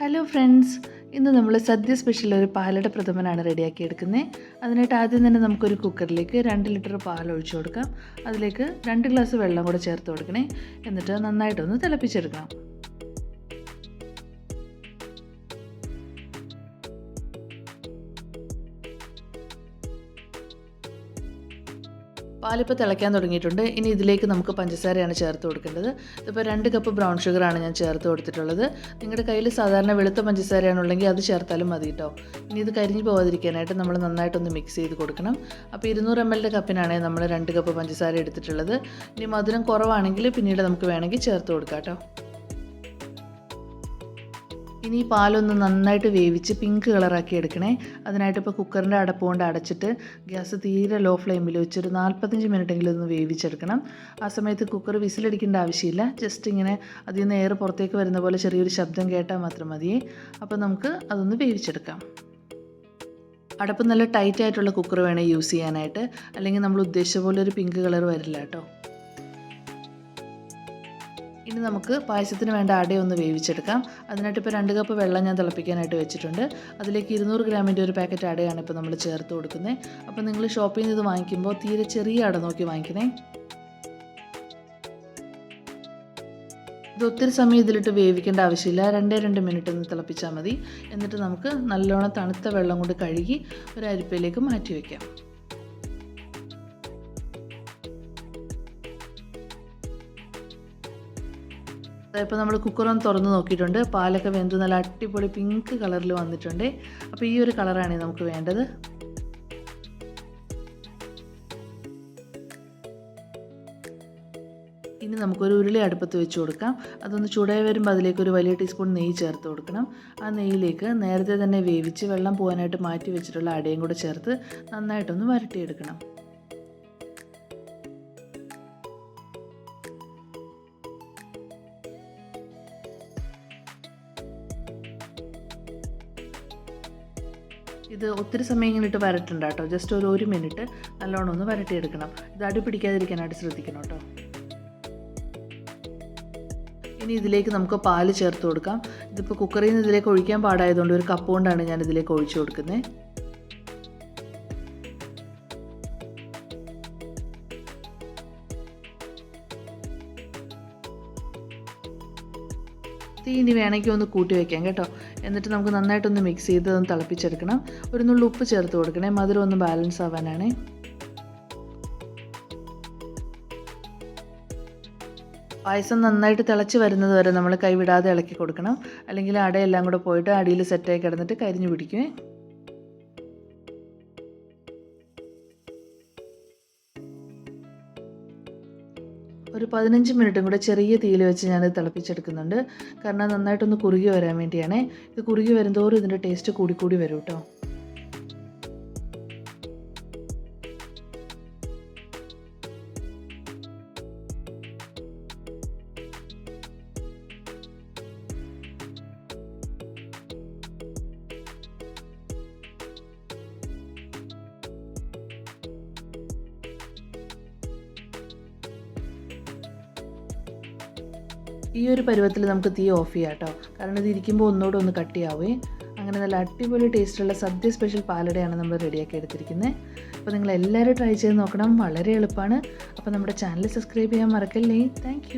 Hello friends ഇന്ന് നമ്മൾ സദ്യ special ഒരു പാലട പ്രഥമനാണ് റെഡിയാക്കി എടുക്കുന്നത് അതിനായിട്ട് ആദ്യം തന്നെ നമുക്കൊരു കുക്കറിലേക്ക് രണ്ട് ലിറ്റർ പാൽ ഒഴിച്ചു കൊടുക്കാം. അതിലേക്ക് രണ്ട് ഗ്ലാസ് വെള്ളം കൂടെ ചേർത്ത് കൊടുക്കണേ. എന്നിട്ട് നന്നായിട്ടൊന്ന് തിളപ്പിച്ചെടുക്കണം. പാലിപ്പോൾ തിളയ്ക്കാൻ തുടങ്ങിയിട്ടുണ്ട്. ഇനി ഇതിലേക്ക് നമുക്ക് പഞ്ചസാരയാണ് ചേർത്ത് കൊടുക്കേണ്ടത്. ഇതിപ്പോൾ രണ്ട് കപ്പ് ബ്രൗൺ ഷുഗറാണ് ഞാൻ ചേർത്ത് കൊടുത്തിട്ടുള്ളത്. നിങ്ങളുടെ കയ്യിൽ സാധാരണ വെളുത്ത പഞ്ചസാരയാണുള്ളെങ്കിൽ അത് ചേർത്താലും മതി കേട്ടോ ഇനി ഇത് കരിഞ്ഞു പോകാതിരിക്കാനായിട്ട് നമ്മൾ നന്നായിട്ടൊന്ന് മിക്സ് ചെയ്ത് കൊടുക്കണം. അപ്പോൾ ഇരുന്നൂറ് എം എല്ലിന്റെ കപ്പിനാണ് നമ്മൾ രണ്ട് കപ്പ് പഞ്ചസാര എടുത്തിട്ടുള്ളത്. ഇനി മധുരം കുറവാണെങ്കിൽ പിന്നീട് നമുക്ക് വേണമെങ്കിൽ ചേർത്ത് കൊടുക്കാം കേട്ടോ ഇനി ഈ പാലൊന്ന് നന്നായിട്ട് വേവിച്ച് പിങ്ക് കളറാക്കി എടുക്കണേ. അതിനായിട്ട് ഇപ്പോൾ കുക്കറിന്റെ അടപ്പ് കൊണ്ട് അടച്ചിട്ട് ഗ്യാസ് തീരെ ലോ ഫ്ലെയിമിൽ വെച്ചൊരു നാൽപ്പത്തഞ്ച് മിനിറ്റെങ്കിലും ഒന്ന് വേവിച്ചെടുക്കണം. ആ സമയത്ത് കുക്കർ വിസിലടിക്കേണ്ട ആവശ്യമില്ല. ജസ്റ്റ് ഇങ്ങനെ അതിൽ നിന്ന് എയർ പുറത്തേക്ക് വരുന്ന പോലെ ചെറിയൊരു ശബ്ദം കേട്ടാൽ മാത്രം മതിയേ അപ്പോൾ നമുക്ക് അതൊന്ന് വേവിച്ചെടുക്കാം. അടപ്പ് നല്ല ടൈറ്റ് ആയിട്ടുള്ള കുക്കർ വേണം യൂസ് ചെയ്യാനായിട്ട്. അല്ലെങ്കിൽ നമ്മൾ ഉദ്ദേശിച്ച പോലെ ഒരു പിങ്ക് കളർ വരില്ല കേട്ടോ. ഇനി നമുക്ക് പായസത്തിന് വേണ്ട അടയൊന്ന് വേവിച്ചെടുക്കാം. അതിനായിട്ട് ഇപ്പോൾ രണ്ട് കപ്പ് വെള്ളം ഞാൻ തിളപ്പിക്കാനായിട്ട് വെച്ചിട്ടുണ്ട്. അതിലേക്ക് ഇരുന്നൂറ് ഗ്രാമിന്റെ ഒരു പാക്കറ്റ് അടയാണ് ഇപ്പോൾ നമ്മൾ ചേർത്ത് കൊടുക്കുന്നത് അപ്പോൾ നിങ്ങൾ ഷോപ്പിൽ നിന്ന് ഇത് വാങ്ങിക്കുമ്പോൾ തീരെ ചെറിയ അട നോക്കി വാങ്ങിക്കണേ. ഇത് ഒത്തിരി സമയം ഇതിലിട്ട് വേവിക്കേണ്ട ആവശ്യമില്ല. രണ്ടേ രണ്ട് മിനിറ്റ് ഒന്ന് തിളപ്പിച്ചാൽ മതി. എന്നിട്ട് നമുക്ക് നല്ലോണം തണുത്ത വെള്ളം കൊണ്ട് കഴുകി ഒരു അരിപ്പയിലേക്ക് മാറ്റി വയ്ക്കാം ഇപ്പോൾ നമ്മൾ കുക്കറൊന്ന് തുറന്ന് നോക്കിയിട്ടുണ്ട്. പാലൊക്കെ വെന്ത്. നല്ല അടിപൊളി പിങ്ക് കളറിൽ വന്നിട്ടുണ്ട്. അപ്പോൾ ഈ ഒരു കളറാണ് നമുക്ക് വേണ്ടത്. ഇനി നമുക്കൊരു ഉരുളി അടുപ്പത്ത് വെച്ച് കൊടുക്കാം. അതൊന്ന് ചൂടായി വരുമ്പോൾ അതിലേക്ക് ഒരു വലിയ ടീസ്പൂൺ നെയ്യ് ചേർത്ത് കൊടുക്കണം. ആ നെയ്യിലേക്ക് നേരത്തെ തന്നെ വേവിച്ച് വെള്ളം പോകാനായിട്ട് മാറ്റി വെച്ചിട്ടുള്ള അടയും കൂടെ ചേർത്ത് നന്നായിട്ടൊന്ന് വരട്ടിയെടുക്കണം. ഇത് ഒത്തിരി സമയം ഇങ്ങനെ ഇട്ട് കേട്ടോ ജസ്റ്റ് ഒരു ഒരു മിനിറ്റ് നല്ലോണം ഒന്ന് വരട്ടിയെടുക്കണം. ഇത് അടി പിടിക്കാതിരിക്കാനായിട്ട് ശ്രദ്ധിക്കണം കേട്ടോ. ഇനി ഇതിലേക്ക് നമുക്ക് പാൽ ചേർത്ത് കൊടുക്കാം. ഇതിപ്പോൾ കുക്കറിൽ നിന്ന് ഇതിലേക്ക് ഒഴിക്കാൻ പാടായതുകൊണ്ട് ഒരു കപ്പ് കൊണ്ടാണ് ഞാൻ ഇതിലേക്ക് ഒഴിച്ചു കൊടുക്കുന്നത്. തീ ഇനി വേണമെങ്കിൽ ഒന്ന് കൂട്ടി വയ്ക്കാം കേട്ടോ. എന്നിട്ട് നമുക്ക് നന്നായിട്ടൊന്ന് മിക്സ് ചെയ്ത് ഒന്ന് തിളപ്പിച്ചെടുക്കണം. ഒരു നുള്ളു ഉപ്പ് ചേർത്ത് കൊടുക്കണേ. മധുരം ഒന്ന് ബാലൻസ് ആവാനാണ്. പായസം നന്നായിട്ട് തിളച്ച് വരുന്നത് വരെ നമ്മൾ കൈവിടാതെ ഇളക്കി കൊടുക്കണം. അല്ലെങ്കിൽ അടയെല്ലാം കൂടെ പോയിട്ട് അടിയിൽ സെറ്റായി കിടന്നിട്ട് കരിഞ്ഞു പിടിക്കുമേ ഒരു പതിനഞ്ച് മിനിറ്റും കൂടെ ചെറിയ തീയിൽ വെച്ച് ഞാൻ തിളപ്പിച്ചെടുക്കുന്നുണ്ട്. കാരണം നന്നായിട്ടൊന്ന് കുറുകി വരാൻ വേണ്ടിയാണേ. ഇത് കുറുകി വരുന്നതോറും ഇതിന്റെ ടേസ്റ്റ് കൂടി കൂടി വരും കേട്ടോ ഈ ഒരു പരുവത്തിൽ നമുക്ക് തീ ഓഫ് ചെയ്യാം കേട്ടോ കാരണം ഇത് ഇരിക്കുമ്പോൾ ഒന്നുകൂടെ ഒന്ന് കട്ടിയാവേ അങ്ങനെ നല്ല അടിപൊളി ടേസ്റ്റുള്ള സദ്യ സ്പെഷ്യൽ പാലടയാണ് നമ്മൾ റെഡിയാക്കി എടുത്തിരിക്കുന്നത് അപ്പോൾ നിങ്ങൾ എല്ലാവരും ട്രൈ ചെയ്ത് നോക്കണം. വളരെ എളുപ്പമാണ് അപ്പോൾ നമ്മുടെ ചാനൽ സബ്സ്ക്രൈബ് ചെയ്യാൻ മറക്കല്ലേ. താങ്ക്